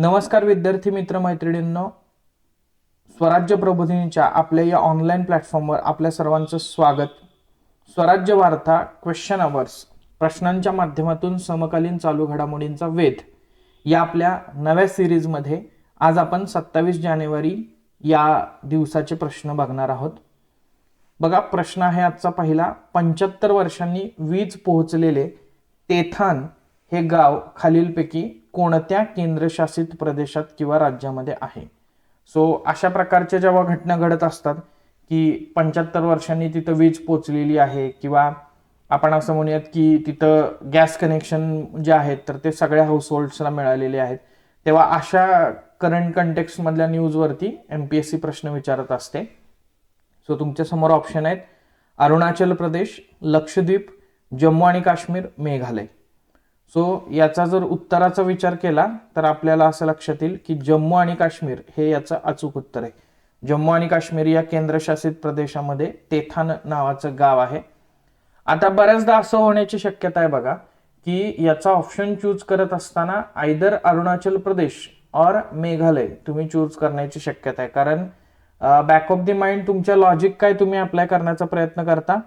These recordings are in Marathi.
नमस्कार विद्यार्थी मित्र मैत्रिणींनो. स्वराज्य प्रबोधिनीच्या आपल्या या ऑनलाईन प्लॅटफॉर्मवर आपल्या सर्वांचं स्वागत. स्वराज्य वार्ता क्वेश्चन अवर्स प्रश्नांच्या माध्यमातून समकालीन चालू घडामोडींचा वेध. या आपल्या नव्या सिरीजमध्ये आज आपण सत्तावीस जानेवारी या दिवसाचे प्रश्न बघणार आहोत. बघा प्रश्न आहे आजचा पहिला. पंच्याहत्तर वर्षांनी वीज पोहोचलेले तेथान हे गाव खालीलपैकी कोणत्या केंद्रशासित प्रदेशात किंवा राज्यामध्ये आहे? सो अशा प्रकारच्या जेव्हा घटना घडत असतात की पंच्याहत्तर वर्षांनी तिथं वीज पोचलेली आहे किंवा आपण असं म्हणूयात की तिथं गॅस कनेक्शन जे आहेत तर ते सगळ्या हाऊसहोल्ड्सला मिळालेले आहेत. तेव्हा अशा करंट कंटेक्समधल्या न्यूजवरती एम पी एस सी प्रश्न विचारत असते. सो तुमच्यासमोर ऑप्शन आहेत. अरुणाचल प्रदेश लक्षद्वीप जम्मू आणि काश्मीर मेघालय. सो याचा जर उत्तराचा विचार केला तर आपल्याला असं लक्षात येईल की जम्मू आणि काश्मीर हे याचं अचूक उत्तर आहे. जम्मू आणि काश्मीर या केंद्रशासित प्रदेशामध्ये तेथान नावाचं गाव आहे. आता बऱ्याचदा असं होण्याची शक्यता आहे बघा की याचा ऑप्शन चूज करत असताना आयदर अरुणाचल प्रदेश और मेघालय तुम्ही चूज करण्याची शक्यता आहे. कारण बॅक ऑफ दी माइंड तुमच्या लॉजिक काय तुम्ही अप्लाय करण्याचा प्रयत्न करता?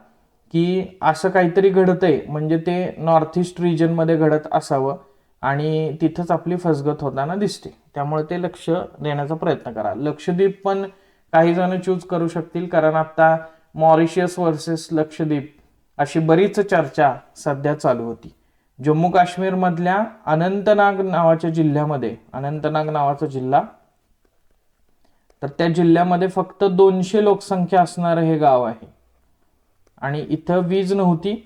की असं काहीतरी घडतंय. म्हणजे ते नॉर्थ ईस्ट रिजनमध्ये घडत असावं आणि तिथंच आपली फसगत होताना दिसते. त्यामुळे ते लक्ष देण्याचा प्रयत्न करा. लक्षद्वीप पण काही जण चूज करू शकतील. कारण आता मॉरिशियस वर्सेस लक्षद्वीप अशी बरीच चर्चा सध्या चालू होती. जम्मू काश्मीरमधल्या अनंतनाग नावाच्या जिल्ह्यामध्ये अनंतनाग नावाचा जिल्हा तर त्या जिल्ह्यामध्ये फक्त दोनशे लोकसंख्या असणारं हे गाव आहे. आणि इथं वीज नव्हती.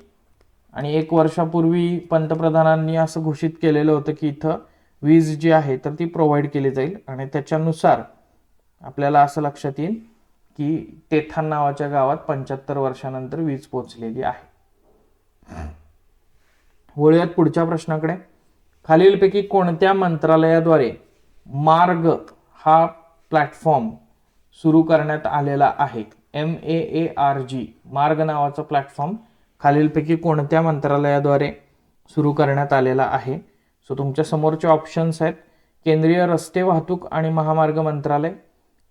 आणि एक वर्षापूर्वी पंतप्रधानांनी असं घोषित केलेलं होतं की इथं वीज जी आहे तर ती प्रोव्हाइड केली जाईल. आणि त्याच्यानुसार आपल्याला असं लक्षात येईल की तेथान नावाच्या गावात पंच्याहत्तर वर्षानंतर वीज पोचलेली आहे. वळूयात पुढच्या प्रश्नाकडे. खालीलपैकी कोणत्या मंत्रालयाद्वारे मार्ग हा प्लॅटफॉर्म सुरू करण्यात आलेला आहे? M A A R G मार्ग नावाचा प्लॅटफॉर्म खालीलपैकी कोणत्या मंत्रालयाद्वारे सुरू करण्यात आलेला आहे? सो तुमच्या समोरचे ऑप्शन्स आहेत. केंद्रीय रस्ते वाहतूक आणि महामार्ग मंत्रालय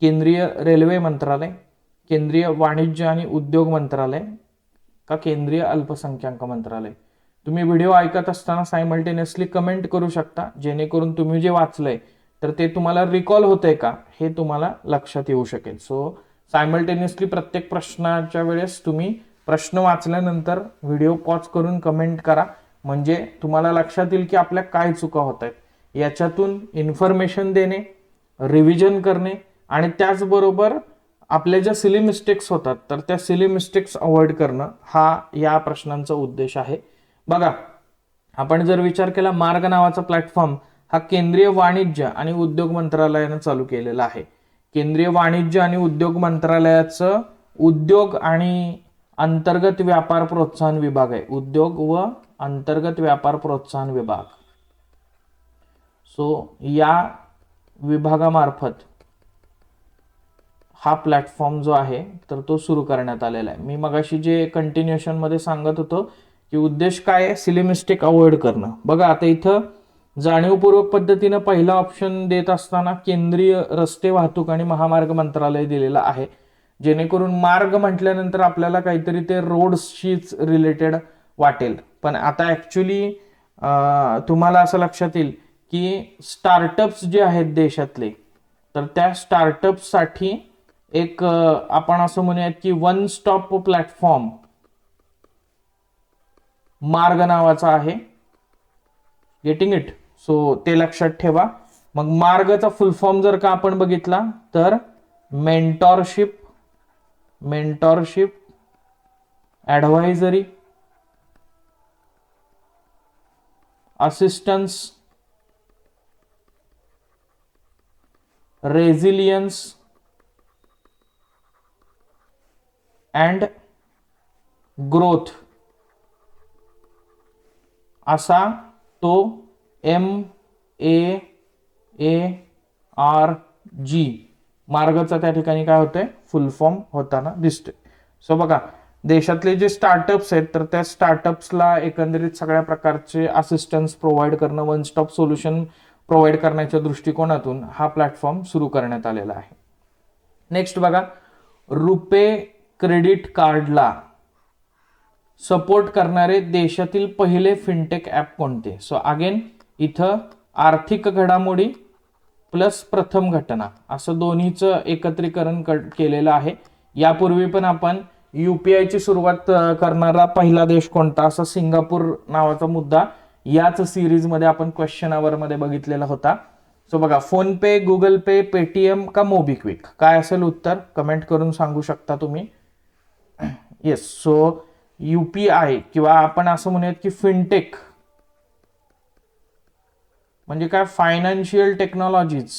केंद्रीय रेल्वे मंत्रालय केंद्रीय वाणिज्य आणि उद्योग मंत्रालय का केंद्रीय अल्पसंख्याक मंत्रालय? तुम्ही व्हिडिओ ऐकत असताना सायमल्टेनियसली कमेंट करू शकता. जेणेकरून तुम्ही जे वाचलंय तर ते तुम्हाला रिकॉल होतंय का? हे तुम्हाला लक्षात येऊ शकेल. सो सायमल्टेनियसली प्रत्येक प्रश्नाच्या वेळेस तुम्ही प्रश्न वाचल्यानंतर व्हिडिओ पॉज करून कमेंट करा. म्हणजे तुम्हाला लक्षात येईल की आपल्या काय चुका होत आहेत याच्यातून इन्फॉर्मेशन देणे रिव्हिजन करणे आणि त्याचबरोबर आपल्या ज्या सिली मिस्टेक्स होतात तर त्या सिली मिस्टेक्स अवॉइड करणं हा या प्रश्नांचा उद्देश आहे. बघा आपण जर विचार केला मार्ग नावाचा प्लॅटफॉर्म हा केंद्रीय वाणिज्य आणि उद्योग मंत्रालयानं चालू केलेला आहे. केंद्रीय वाणिज्य आणि उद्योग मंत्रालयाचं उद्योग आणि अंतर्गत व्यापार प्रोत्साहन विभाग आहे. उद्योग व अंतर्गत व्यापार प्रोत्साहन विभाग. सो या विभागामार्फत हा प्लॅटफॉर्म जो आहे तर तो सुरू करण्यात आलेला आहे. मी मगाशी जे कंटिन्युएशनमध्ये सांगत होतो की उद्देश काय आहे? सिलिमिस्टिक अवॉइड करणं. बघा आता इथं जाणीवपूर्वक पद्धतीनं पहिला ऑप्शन देत असताना केंद्रीय रस्ते वाहतूक आणि महामार्ग मंत्रालय दिलेलं आहे. जेणेकरून मार्ग म्हटल्यानंतर आपल्याला काहीतरी ते रोड्सशीच रिलेटेड वाटेल. पण आता ॲक्च्युली तुम्हाला असं लक्षात येईल की स्टार्टअप्स जे आहेत देशातले तर त्या स्टार्टअप्ससाठी एक आपण असं म्हणूयात की वन स्टॉप प्लॅटफॉर्म मार्ग नावाचा आहे. गेटिंग इट सो ते लक्षात ठेवा. मग मार्गचा फुल फॉर्म जर का आपण बघितला तर mentorship mentorship advisory assistance resilience and growth असा तो M A A R G मार्गचा त्या ठिकाणी काय होतंय? फुल फॉर्म होताना दिसतोय. सो बघा देशातले जे स्टार्टअप्स आहेत तर त्या स्टार्टअप्सला एकंदरीत सगळ्या प्रकारचे असिस्टन्स प्रोव्हाइड करणं वन स्टॉप सोल्युशन प्रोव्हाइड करण्याच्या दृष्टिकोनातून हा प्लॅटफॉर्म सुरू करण्यात आलेला आहे. नेक्स्ट बघा रुपे क्रेडिट कार्डला सपोर्ट करणारे देशातील पहिले फिनटेक ॲप कोणते? सो अगेन इथं आर्थिक घडामोडी प्लस प्रथम घटना. असं दोन्हीचं एकत्रीकरण क केलेलं आहे. यापूर्वी पण आपण यू पी आयची सुरुवात करणारा पहिला देश कोणता? असा सिंगापूर नावाचा मुद्दा याच सिरीजमध्ये आपण क्वेश्चनमध्ये बघितलेला होता. सो बघा फोन पे गुगल पे पेटीएम का मोबिक्विक? काय असेल उत्तर? कमेंट करून सांगू शकता तुम्ही. Yes so U P I किंवा आपण असं म्हणूयात की फिनटेक. म्हणजे काय? फायनान्शियल टेक्नॉलॉजीज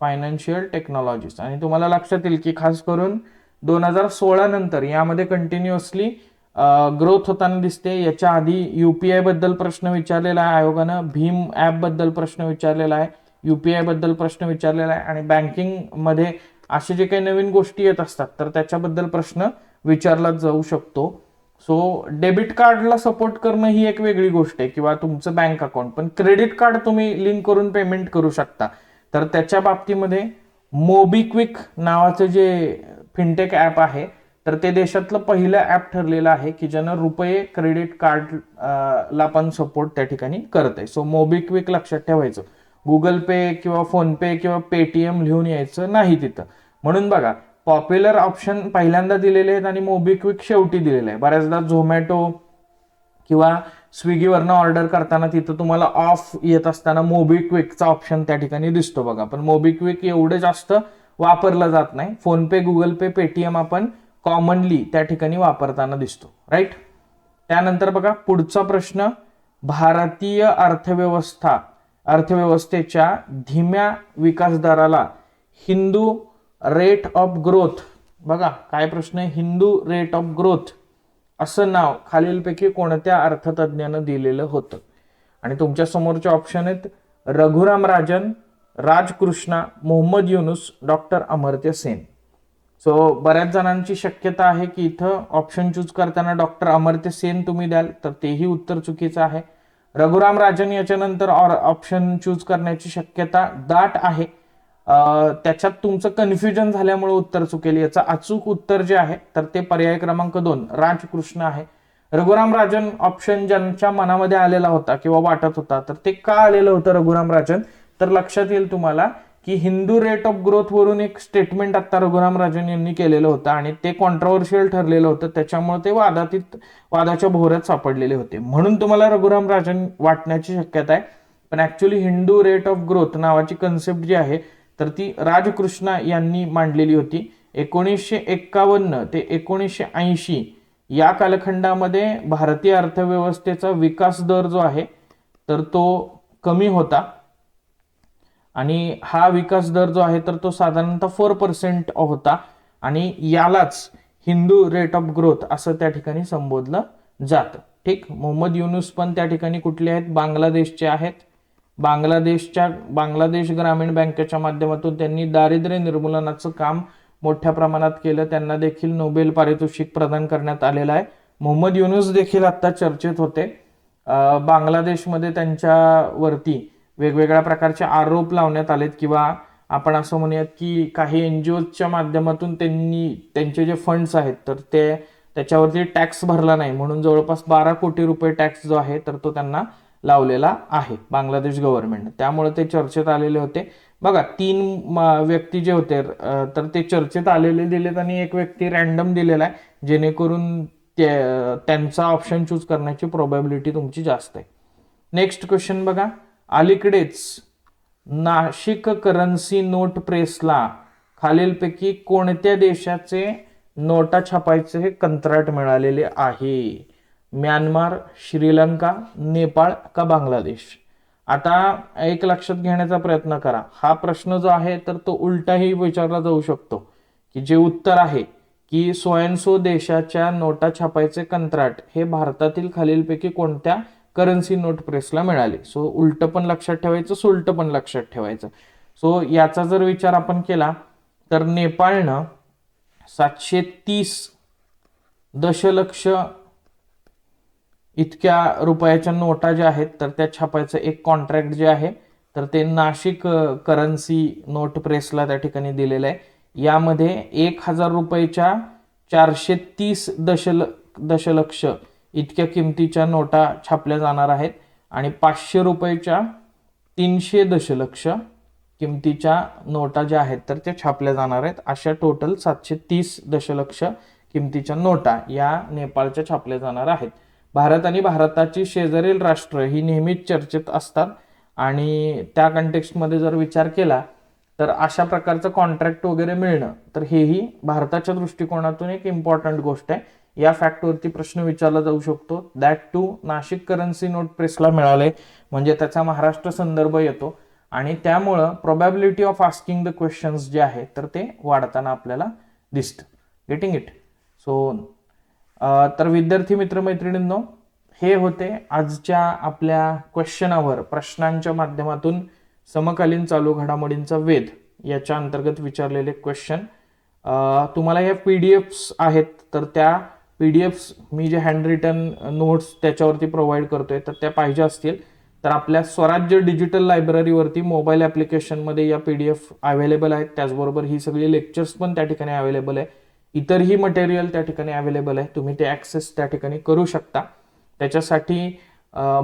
फायनान्शियल टेक्नॉलॉजीज आणि तुम्हाला लक्षात येईल की खास करून दोन हजार सोळा नंतर यामध्ये कंटिन्युअसली ग्रोथ होताना दिसते. याच्या आधी युपीआयबद्दल प्रश्न विचारलेला आहे. आयोगानं भीम ॲप बद्दल प्रश्न विचारलेला आहे. युपीआयबद्दल प्रश्न विचारलेला आहे. आणि बँकिंगमध्ये असे जे काही नवीन गोष्टी येत असतात तर त्याच्याबद्दल प्रश्न विचारला जाऊ शकतो. सो डेबिट कार्डला सपोर्ट करणं ही एक वेगळी गोष्ट आहे किंवा तुमचं बँक अकाउंट पण क्रेडिट कार्ड तुम्ही लिंक करून पेमेंट करू शकता. तर त्याच्या बाबतीमध्ये मोबिक्विक नावाचं जे फिनटेक ॲप आहे तर ते देशातलं पहिलं ॲप ठरलेलं आहे की ज्यानं रुपये क्रेडिट कार्ड ला पण सपोर्ट त्या ठिकाणी करत आहे. सो मोबिक्विक लक्षात ठेवायचं. गुगल पे किंवा फोन पे किंवा पेटीएम लिहून यायचं नाही तिथं. म्हणून बघा पॉप्युलर ऑप्शन पहिल्यांदा दिलेले आहेत आणि मोबिक्विक शेवटी दिलेलं आहे बऱ्याचदा झोमॅटो किंवा स्विगीवरनं ऑर्डर करताना तिथं तुम्हाला ऑफ येत असताना मोबिक्विकचा ऑप्शन त्या ठिकाणी दिसतो बघा. पण मोबिक्विक एवढं जास्त वापरलं जात नाही. फोनपे गुगल पे पेटीएम आपण कॉमनली त्या ठिकाणी वापरताना दिसतो. राईट त्यानंतर बघा पुढचा प्रश्न भारतीय अर्थव्यवस्था अर्थव्यवस्थेच्या धीम्या विकास दराला हिंदू रेट ऑफ ग्रोथ बघा काय प्रश्न आहे? हिंदू रेट ऑफ ग्रोथ असं नाव खालीलपैकी कोणत्या अर्थतज्ञानं दिलेलं होतं? आणि तुमच्या समोरचे ऑप्शन आहेत रघुराम राजन राजकृष्णा मोहम्मद युनुस डॉक्टर अमर्त्य सेन. सो बऱ्याच जणांची शक्यता आहे की इथं ऑप्शन चूज करताना डॉक्टर अमर्त्य सेन तुम्ही द्याल तर तेही उत्तर चुकीचं आहे. रघुराम राजन याच्यानंतर ऑप्शन चूज करण्याची शक्यता दाट आहे. त्याच्यात तुमचं कन्फ्युजन झाल्यामुळे उत्तर चुकेल. याचं अचूक उत्तर जे आहे तर ते पर्याय क्रमांक दोन राजकृष्ण आहे. रघुराम राजन ऑप्शन ज्यांच्या मनामध्ये आलेला होता किंवा वाटत होता तर ते का आलेलं होतं रघुराम राजन? तर लक्षात येईल तुम्हाला की हिंदू रेट ऑफ ग्रोथ वरून एक स्टेटमेंट आता रघुराम राजन यांनी केलेलं होतं आणि ते कॉन्ट्रोवर्शियल ठरलेलं होतं. त्याच्यामुळे ते वादातीत वादाच्या भोवऱ्यात सापडलेले होते. म्हणून तुम्हाला रघुराम राजन वाटण्याची शक्यता आहे. पण actually Hindu rate of growth नावाची कन्सेप्ट जी आहे तर ती राजकृष्णा यांनी मांडलेली होती. एकोणीसशे एक्कावन्न ते एकोणीसशे ऐंशी या कालखंडामध्ये भारतीय अर्थव्यवस्थेचा विकास दर जो आहे तर तो कमी होता. आणि हा विकास दर जो आहे तर तो साधारणतः फोर पर्सेंट होता. आणि यालाच हिंदू रेट ऑफ ग्रोथ असं त्या ठिकाणी संबोधलं जातं. ठीक? मोहम्मद युनुस पण त्या ठिकाणी कुठले आहेत? बांगलादेशचे आहेत. बांगलादेशच्या बांगलादेश ग्रामीण बँकेच्या माध्यमातून त्यांनी दारिद्र्य निर्मूलनाचं काम मोठ्या प्रमाणात केलं. त्यांना देखील नोबेल पारितोषिक प्रदान करण्यात आलेलं आहे. मोहम्मद युनुस देखील आत्ता चर्चेत होते. बांगलादेशमध्ये त्यांच्यावरती वेगवेगळ्या प्रकारचे आरोप लावण्यात आलेत किंवा आपण असं म्हणूयात की काही एन जी ओच्या माध्यमातून त्यांनी त्यांचे जे फंड्स आहेत तर ते त्याच्यावरती टॅक्स भरला नाही. म्हणून जवळपास बारा कोटी रुपये टॅक्स जो आहे तर तो त्यांना लावलेला आहे बांगलादेश गव्हर्नमेंटनं त्यामुळे ते चर्चेत आलेले होते. बघा तीन व्यक्ती जे होते तर ते चर्चेत आलेले दिलेत आणि एक व्यक्ती रॅन्डम दिलेला आहे जेणेकरून त्यांचा ऑप्शन चूज करण्याची प्रोबॅबिलिटी तुमची जास्त आहे. नेक्स्ट क्वेश्चन बघा. अलीकडेच नाशिक करन्सी नोट प्रेसला खालीलपैकी कोणत्या देशाचे नोटा छापायचे हे कंत्राट मिळालेले आहे? म्यानमार श्रीलंका नेपाळ का बांगलादेश? आता एक लक्षात घेण्याचा प्रयत्न करा. हा प्रश्न जो आहे तर तो उलटाही विचारला जाऊ शकतो. की जे उत्तर आहे की स्वयंसो देशाच्या नोटा छापायचे कंत्राट हे भारतातील खालीलपैकी कोणत्या करन्सी नोट प्रेसला मिळाले? सो उलट पण लक्षात ठेवायचं सुलट पण लक्षात ठेवायचं. सो याचा जर विचार आपण केला तर नेपाळनं सातशे तीस दशलक्ष इतक्या रुपयाच्या नोटा ज्या आहेत तर त्या छापायचं एक कॉन्ट्रॅक्ट जे आहे तर ते नाशिक करन्सी नोट प्रेसला त्या ठिकाणी दिलेलं आहे. यामध्ये एक हजार रुपयेच्या चारशे तीस दशल दशलक्ष इतक्या किमतीच्या नोटा छापल्या जाणार आहेत आणि पाचशे रुपयेच्या तीनशे दशलक्ष किमतीच्या नोटा ज्या आहेत तर त्या छापल्या जाणार आहेत. अशा टोटल सातशे तीस दशलक्ष किमतीच्या नोटा या नेपाळच्या छापल्या जाणार आहेत. भारत आणि भारताची शेजारील राष्ट्र ही नेहमीच चर्चेत असतात. आणि त्या कंटेक्स्टमध्ये जर विचार केला तर अशा प्रकारचं कॉन्ट्रॅक्ट वगैरे मिळणं तर हेही भारताच्या दृष्टिकोनातून एक इम्पॉर्टंट गोष्ट आहे. या फॅक्टवरती प्रश्न विचारला जाऊ शकतो. That to Nashik currency note प्रेसला मिळाले. म्हणजे त्याचा महाराष्ट्र संदर्भ येतो. आणि त्यामुळं probability of asking the questions जे आहे तर ते वाढताना आपल्याला दिसतं. गेटिंग इट सो तर विद्यार्थी मित्रमैत्रिणींनो हे होते आजच्या आपल्या क्वेश्चनावर प्रश्नांच्या माध्यमातून समकालीन चालू घडामोडींचा वेध याच्या अंतर्गत विचारलेले क्वेश्चन तुम्हाला या पी डी एफ्स आहेत तर त्या पी डी एफ्स मी जे हँड रिटन नोट्स त्याच्यावरती प्रोव्हाइड करतोय तर त्या पाहिजे असतील. तर आपल्या स्वराज्य डिजिटल लायब्ररीवरती मोबाईल ॲप्लिकेशनमध्ये या पी डी एफ अवेलेबल आहेत त्याचबरोबर ही सगळी लेक्चर्स पण त्या ठिकाणी अवेलेबल आहे. इतरही मटेरियल त्या ठिकाणी अवेलेबल आहे. तुम्ही ते ॲक्सेस त्या ठिकाणी करू शकता. त्याच्यासाठी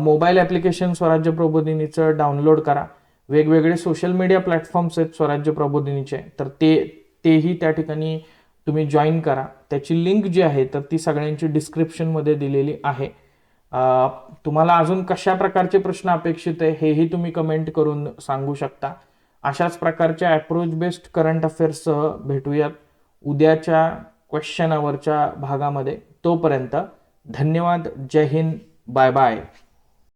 मोबाईल ॲप्लिकेशन स्वराज्य प्रबोधिनीचं डाउनलोड करा. वेगवेगळे सोशल मीडिया प्लॅटफॉर्म्स आहेत स्वराज्य प्रबोधिनीचे. तर ते तेही त्या ठिकाणी तुम्ही जॉईन करा. त्याची लिंक जी आहे तर ती सगळ्यांची डिस्क्रिप्शनमध्ये दिलेली आहे. तुम्हाला अजून कशा प्रकारचे प्रश्न अपेक्षित आहे हेही तुम्ही कमेंट करून सांगू शकता. अशाच प्रकारच्या अप्रोच बेस्ड करंट अफेअर्ससह भेटूयात. उद्याच्या क्वेश्चन आवरच्या भागामध्ये तोपर्यंत धन्यवाद जय हिंद बाय बाय